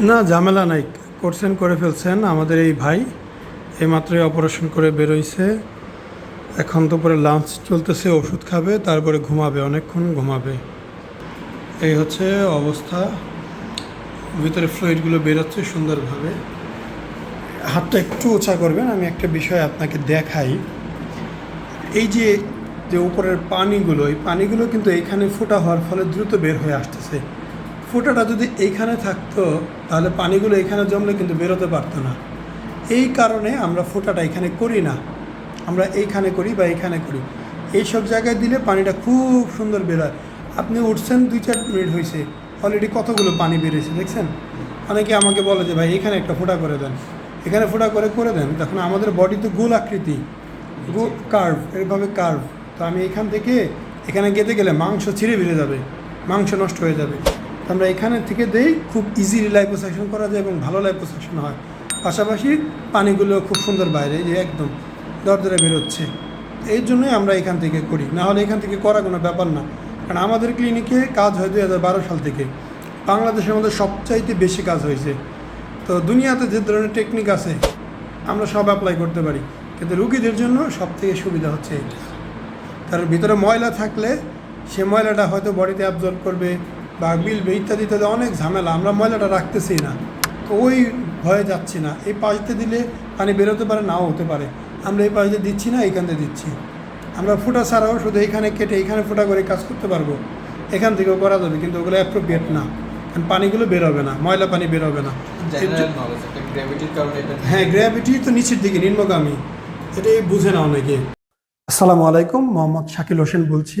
না, ঝামেলা নাই। করছেন, করে ফেলছেন। আমাদের এই ভাই এইমাত্রই অপারেশন করে বেরোইছে। এখন তো পরে লাঞ্চ চলতেছে, ওষুধ খাবে, তারপরে ঘুমাবে, অনেকক্ষণ ঘুমাবে। এই হচ্ছে অবস্থা। ভিতরে ফ্লুইডগুলো বেরোচ্ছে সুন্দরভাবে। হাতটা একটু উঁচা করবেন, আমি একটা বিষয় আপনাকে দেখাই। এই যে যে উপরের পানিগুলো, এই পানিগুলো কিন্তু এইখানে ফোটা হওয়ার ফলে দ্রুত বের হয়ে আসতেছে। ফোঁটাটা যদি এইখানে থাকতো, তাহলে পানিগুলো এখানে জমলে কিন্তু বেরোতে পারতো না। এই কারণে আমরা ফোঁটাটা এখানে করি না। আমরা এইখানে করি বা এইখানে করি। এই সব জায়গায় দিলে পানিটা খুব সুন্দর বেরোয় আপনি উঠছেন দুই চার মিনিট হয়েছে অলরেডি কতগুলো পানি বেরিয়েছে দেখছেন? অনেকে আমাকে বলে যে, ভাই, এখানে একটা ফোঁটা করে দেন। এখানে ফোঁটা করে করে দেন, তখন আমাদের বডি তো গোল আকৃতি গো কার্ভ এরভাবে কার্ভ তো আমি এখান থেকে, এখানে গেতে গেলে মাংস ছিঁড়ে বেরিয়ে যাবে, মাংস নষ্ট হয়ে যাবে। আমরা এখানে থেকে দেই, খুব ইজিলি লাইপোসাকশন করা যায় এবং ভালো লাইপোসাকশন হয়। পাশাপাশি পানিগুলো খুব সুন্দর বাইরে যে একদম দরদরে বেরোচ্ছে। এই জন্যই আমরা এখান থেকে করি। না হলে এখান থেকে করা কোনো ব্যাপার না। কারণ আমাদের ক্লিনিকে কাজ হয় দুই হাজার বারো সাল থেকে। বাংলাদেশের মধ্যে সবচাইতে বেশি কাজ হয়েছে। তো দুনিয়াতে যে ধরনের টেকনিক আছে, আমরা সব অ্যাপ্লাই করতে পারি। কিন্তু রুগীদের জন্য সব থেকে সুবিধা হচ্ছে এটা কারণ ভিতরে ময়লা থাকলে সে ময়লাটা হয়তো বডিতে অ্যাবজর্ব করবে বা মিলবে ইত্যাদি ইত্যাদি অনেক ঝামেলা আমরা ময়লাটা রাখতেছি না। তো ওই ভয়ে যাচ্ছি না। এই পাশতে দিলে পানি বেরোতে পারে নাও হতে পারে। আমরা এই পাশে দিচ্ছি না এইখান থেকে দিচ্ছি। আমরা ফুটা ছাড়াও শুধু এইখানে কেটে এখানে ফুটা করে কাজ করতে পারব। এখান থেকেও করা যাবে কিন্তু ওগুলো অ্যাপ্রোপ্রিয়েট না। কারণ পানিগুলো বেরোবে না ময়লা পানি বেরোবে না। হ্যাঁ গ্র্যাভিটি তো নিচের দিকে নিম্নগামী। এটাই বুঝে না অনেকে। আসসালামু আলাইকুম মোহাম্মদ শাকিল হোসেন বলছি।